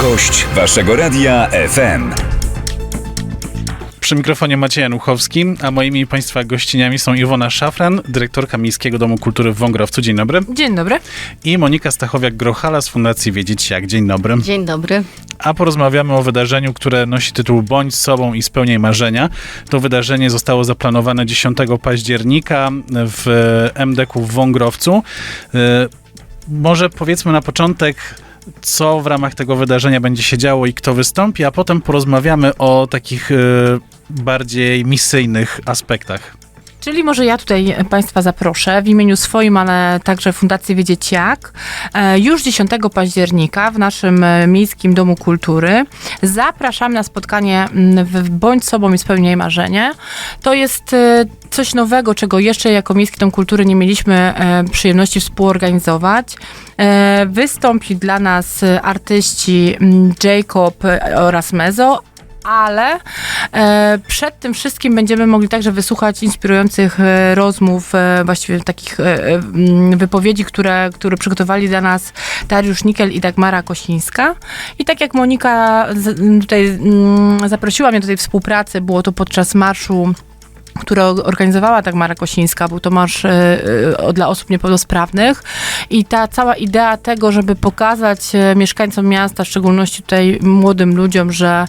Gość Waszego Radia FM. Przy mikrofonie Maciej Januchowski, a moimi Państwa gościniami są Iwona Szafran, dyrektorka Miejskiego Domu Kultury w Wągrowcu. Dzień dobry. Dzień dobry. I Monika Stachowiak-Grochala z Fundacji Wiedzieć Jak. Dzień dobry. Dzień dobry. A porozmawiamy o wydarzeniu, które nosi tytuł Bądź sobą i spełniaj marzenia. To wydarzenie zostało zaplanowane 10 października w MDK w Wągrowcu. Y, Może powiedzmy na początek, co w ramach tego wydarzenia będzie się działo i kto wystąpi, a potem porozmawiamy o takich y, bardziej misyjnych aspektach. Czyli może ja tutaj Państwa zaproszę w imieniu swoim, ale także Fundacji Wiedzieć Jak. E, Już 10 października w naszym e, Miejskim Domu Kultury zapraszamy na spotkanie w Bądź sobą i spełniaj marzenie. To jest e, coś nowego, czego jeszcze jako Miejski Dom Kultury nie mieliśmy przyjemności współorganizować. Wystąpi dla nas artyści Jacob oraz Mezo, ale e, przed tym wszystkim będziemy mogli także wysłuchać inspirujących e, rozmów, e, właściwie takich e, e, mm, wypowiedzi, które, które przygotowali dla nas Dariusz Nikel i Dagmara Kosińska. I tak jak Monika z, tutaj mm, zaprosiła mnie do tej współpracy, było to podczas marszu które organizowała Dagmara Kosińska, był to marsz e, e, dla osób niepełnosprawnych i ta cała idea tego, żeby pokazać e, mieszkańcom miasta, w szczególności tutaj młodym ludziom, że,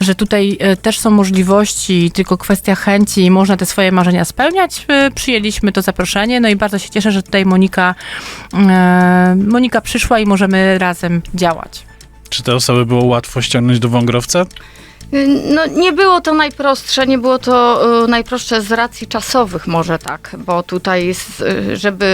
że tutaj też są możliwości, tylko kwestia chęci i można te swoje marzenia spełniać, przyjęliśmy to zaproszenie, no i bardzo się cieszę, że tutaj Monika, Monika przyszła i możemy razem działać. Czy te osoby było łatwo ściągnąć do Wągrowca? No, nie było to najprostsze, nie było to y, najprostsze z racji czasowych może tak, bo tutaj y, żeby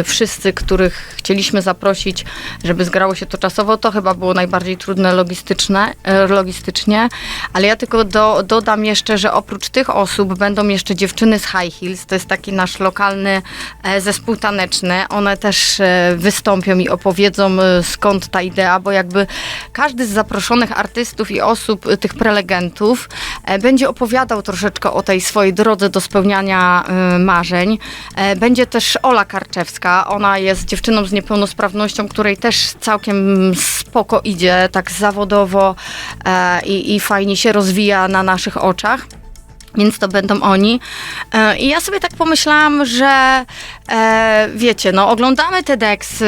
y, wszyscy, których chcieliśmy zaprosić, żeby zgrało się to czasowo, to chyba było najbardziej trudne logistyczne, logistycznie, ale ja tylko do, dodam jeszcze, że oprócz tych osób będą jeszcze dziewczyny z High Heels, to jest taki nasz lokalny e, zespół taneczny, one też e, wystąpią i opowiedzą e, skąd ta idea, bo jakby każdy z zaproszonych artystów i osób, y, tych prelegentów, e, będzie opowiadał troszeczkę o tej swojej drodze do spełniania y, marzeń. E, Będzie też Ola Karczewska, ona jest dziewczyną z niepełnosprawnością, której też całkiem spoko idzie, tak zawodowo e, i, i fajnie się rozwija na naszych oczach. Więc to będą oni. E, I ja sobie tak pomyślałam, że e, wiecie, no oglądamy TEDx, y,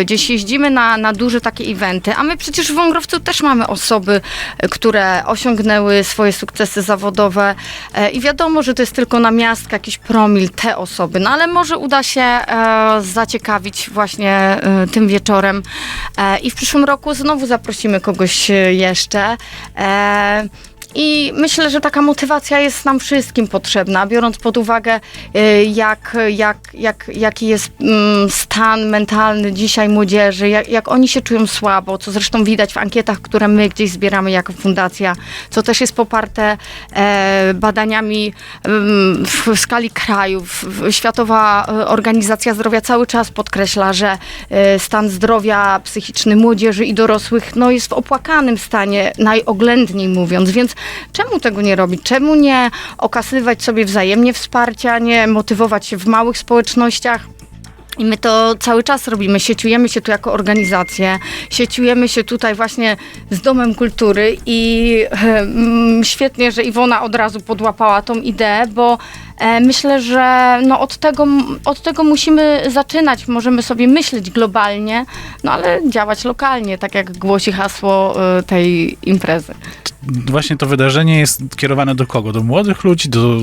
y, gdzieś jeździmy na, na duże takie eventy, a my przecież w Wągrowcu też mamy osoby, które osiągnęły swoje sukcesy zawodowe e, i wiadomo, że to jest tylko na miastkę jakiś promil te osoby, no ale może uda się zaciekawić właśnie tym wieczorem i w przyszłym roku znowu zaprosimy kogoś jeszcze. I myślę, że taka motywacja jest nam wszystkim potrzebna, biorąc pod uwagę, y, jak, jak, jak, jaki jest mm, stan mentalny dzisiaj młodzieży, jak, jak oni się czują słabo, co zresztą widać w ankietach, które my gdzieś zbieramy jako fundacja, co też jest poparte e, badaniami mm, w, skali krajów. W- Światowa e, Organizacja Zdrowia cały czas podkreśla, że e, stan zdrowia psychiczny młodzieży i dorosłych no, jest w opłakanym stanie, najoględniej mówiąc, więc czemu tego nie robić? Czemu nie okazywać sobie wzajemnie wsparcia, nie motywować się w małych społecznościach? I my to cały czas robimy. Sieciujemy się tu jako organizacje, sieciujemy się tutaj właśnie z Domem Kultury i e, mm, świetnie, że Iwona od razu podłapała tą ideę, bo e, myślę, że no od, tego, od tego musimy zaczynać. Możemy sobie myśleć globalnie, no ale działać lokalnie, tak jak głosi hasło e, tej imprezy. Właśnie to wydarzenie jest kierowane do kogo? Do młodych ludzi, do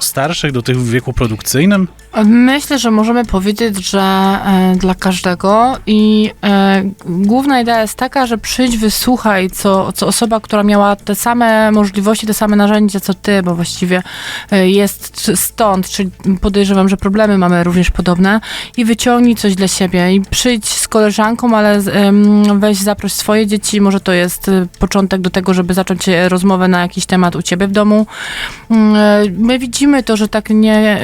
starszych, do tych w wieku produkcyjnym? Myślę, że możemy powiedzieć, że e, dla każdego i e, główna idea jest taka, że przyjdź, wysłuchaj, co, co osoba, która miała te same możliwości, te same narzędzia, co ty, bo właściwie e, jest stąd, czyli podejrzewam, że problemy mamy również podobne i wyciągnij coś dla siebie i przyjdź z koleżanką, ale weź zaproś swoje dzieci, może to jest e, początek do tego, żeby zacząć e, rozmowę na jakiś temat u ciebie w domu. Mm, e, My widzimy to, że tak nie,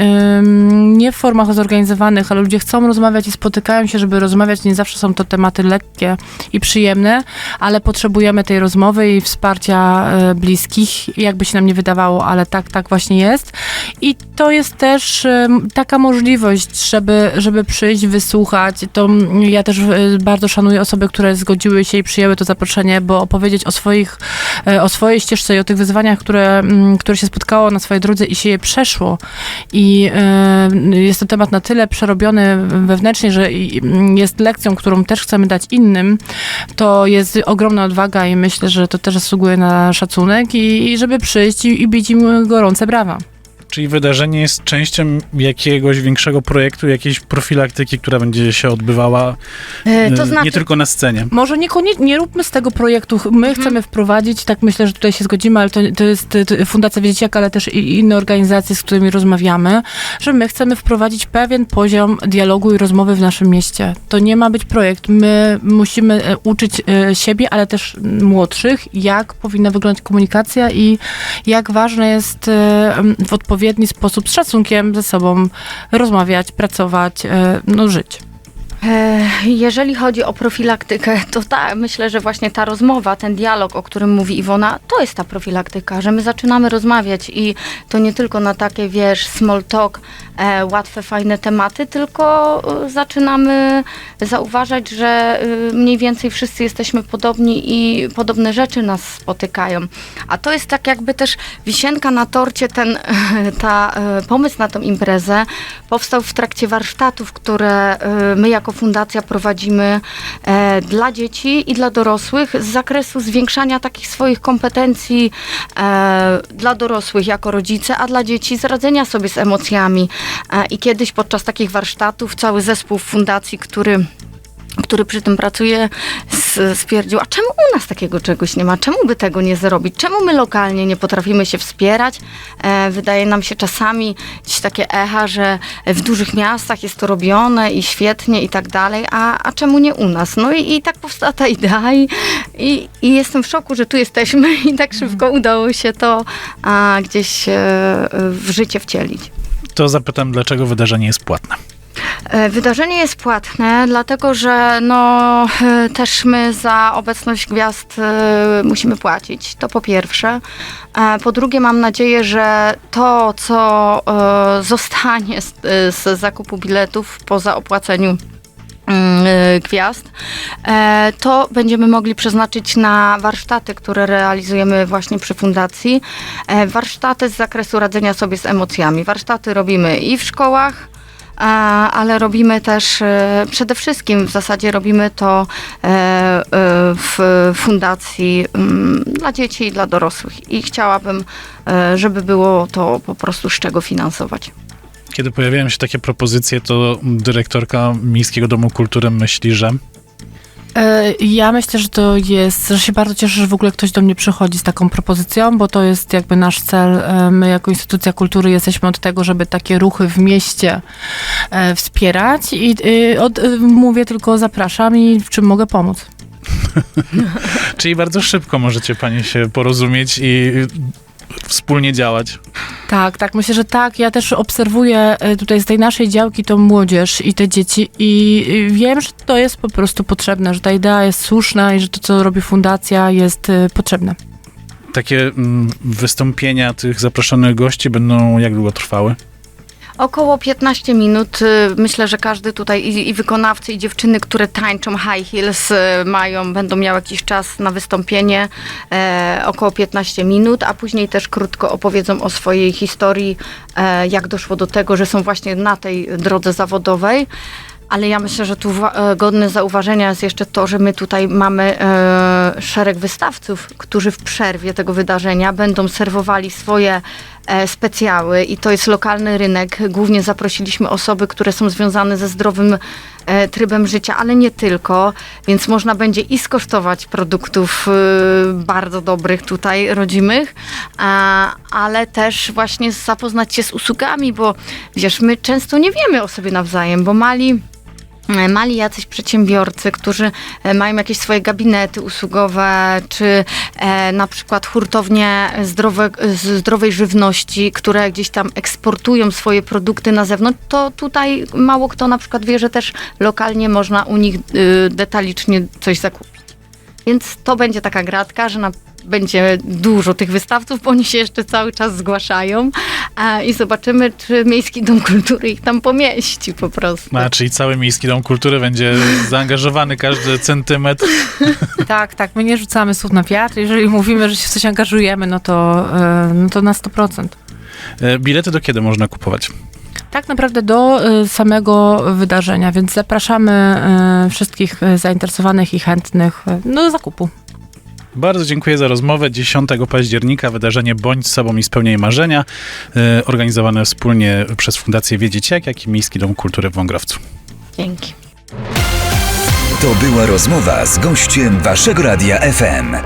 nie w formach zorganizowanych, ale ludzie chcą rozmawiać i spotykają się, żeby rozmawiać. Nie zawsze są to tematy lekkie i przyjemne, ale potrzebujemy tej rozmowy i wsparcia e, bliskich, jakby się nam nie wydawało, ale tak, tak właśnie jest. I to jest też taka możliwość, żeby, żeby przyjść, wysłuchać. To mm, ja też e, bardzo szanuję osoby, które zgodziły się i przyjęły to zaproszenie, bo opowiedzieć o swoich, e, o swojej ścieżce i o tych wyzwaniach, które, mm, które się spotkało na swojej drodze i się je przeszło. I e, jest to temat na tyle przerobiony wewnętrznie, że mm, jest lekcją, którą też chcemy dać innym. To jest ogromna odwaga i myślę, że to też zasługuje na szacunek i, i żeby przyjść i, i bić im gorące brawa. Czyli wydarzenie jest częścią jakiegoś większego projektu, jakiejś profilaktyki, która będzie się odbywała E, e, To znaczy, nie tylko na scenie. Może niekoniecznie, nie róbmy z tego projektu. My chcemy wprowadzić, tak myślę, że tutaj się zgodzimy, ale to, to jest to Fundacja Wiedzieciaka, ale też i inne organizacje, z którymi rozmawiamy, że my chcemy wprowadzić pewien poziom dialogu i rozmowy w naszym mieście. To nie ma być projekt. My musimy e, uczyć e, siebie, ale też młodszych, jak powinna wyglądać komunikacja i jak ważne jest e, w odpowiedni sposób z szacunkiem ze sobą rozmawiać, pracować, e, no żyć. Jeżeli chodzi o profilaktykę, to ta, myślę, że właśnie ta rozmowa, ten dialog, o którym mówi Iwona, to jest ta profilaktyka, że my zaczynamy rozmawiać i to nie tylko na takie, wiesz, small talk, e, łatwe, fajne tematy, tylko e, zaczynamy zauważać, że e, mniej więcej wszyscy jesteśmy podobni i podobne rzeczy nas spotykają. A to jest tak jakby też wisienka na torcie, ten ta, e, pomysł na tą imprezę powstał w trakcie warsztatów, które e, my jako fundacja e, dla dzieci i dla dorosłych z zakresu zwiększania takich swoich kompetencji e, dla dorosłych jako rodzice, a dla dzieci z radzenia sobie z emocjami. E, I kiedyś podczas takich warsztatów cały zespół fundacji, który który przy tym pracuje, stwierdził, a czemu u nas takiego czegoś nie ma? Czemu by tego nie zrobić? Czemu my lokalnie nie potrafimy się wspierać? E, wydaje nam się czasami gdzieś takie echa, że w dużych miastach jest to robione i świetnie i tak dalej, a, a czemu nie u nas? No i, i tak powstała ta idea i, i, i jestem w szoku, że tu jesteśmy i tak szybko udało się to a, gdzieś e, w życie wcielić. To zapytam, dlaczego wydarzenie jest płatne. E, Wydarzenie jest płatne, dlatego że no, e, też my za obecność gwiazd e, musimy płacić. To po pierwsze. Po drugie, mam nadzieję, że to, co zostanie z, z zakupu biletów poza opłaceniu mm, gwiazd, to będziemy mogli przeznaczyć na warsztaty, które realizujemy właśnie przy fundacji. Warsztaty z zakresu radzenia sobie z emocjami. Warsztaty robimy i w szkołach, ale robimy też e, przede wszystkim w zasadzie robimy to e, e, w fundacji mm, dla dzieci i dla dorosłych i chciałabym, żeby było to po prostu z czego finansować. Kiedy pojawiają się takie propozycje, to dyrektorka Miejskiego Domu Kultury myśli, że Ja myślę, że to jest, że się bardzo cieszę, że w ogóle ktoś do mnie przychodzi z taką propozycją, bo to jest jakby nasz cel. E, My jako instytucja kultury jesteśmy od tego, żeby takie ruchy w mieście e, wspierać i e, od, e, mówię tylko zapraszam i w czym mogę pomóc. Czyli bardzo szybko możecie panie się porozumieć i wspólnie działać. Tak, tak, myślę, że tak. Ja też obserwuję e, tutaj z tej naszej działki tą młodzież i te dzieci i wiem, że to jest po prostu potrzebne, że ta idea jest słuszna i że to, co robi fundacja jest e, potrzebne. Takie mm, wystąpienia tych zaproszonych gości będą jak długo trwały? Około 15 minut. y, Myślę, że każdy tutaj i, i wykonawcy, i dziewczyny, które tańczą high heels, y, mają, będą miały jakiś czas na wystąpienie, e, około 15 minut, a później też krótko opowiedzą o swojej historii, e, jak doszło do tego, że są właśnie na tej drodze zawodowej. Ale ja myślę, że tu e, godne zauważenia jest jeszcze to, że my tutaj mamy e, szereg wystawców, którzy w przerwie tego wydarzenia będą serwowali swoje specjały i to jest lokalny rynek. Głównie zaprosiliśmy osoby, które są związane ze zdrowym e, trybem życia, ale nie tylko, więc można będzie i skosztować produktów e, bardzo dobrych tutaj, rodzimych, ale też właśnie zapoznać się z usługami, bo wiesz, my często nie wiemy o sobie nawzajem, bo mali e, mali jacyś przedsiębiorcy, którzy e, mają jakieś swoje gabinety usługowe, czy e, na przykład hurtownie zdrowe, zdrowej żywności, które gdzieś tam eksportują swoje produkty na zewnątrz, to tutaj mało kto na przykład wie, że też lokalnie można u nich y, detalicznie coś zakupić. Więc to będzie taka gratka, że na będzie dużo tych wystawców, bo oni się jeszcze cały czas zgłaszają e, i zobaczymy, czy Miejski Dom Kultury ich tam pomieści po prostu. A, czyli cały Miejski Dom Kultury będzie zaangażowany, każdy centymetr. Tak, tak, my nie rzucamy słów na wiatr. Jeżeli mówimy, że się w coś angażujemy, no to, e, no to na 100%. E, Bilety do kiedy można kupować? Tak naprawdę do e, samego wydarzenia, więc zapraszamy wszystkich zainteresowanych i chętnych do zakupu. Bardzo dziękuję za rozmowę. 10 października wydarzenie Bądź sobą i spełniaj marzenia, e, organizowane wspólnie przez Fundację Wiedzieciak, jak i Miejski Dom Kultury w Wągrowcu. Dzięki. To była rozmowa z gościem Waszego Radia FM.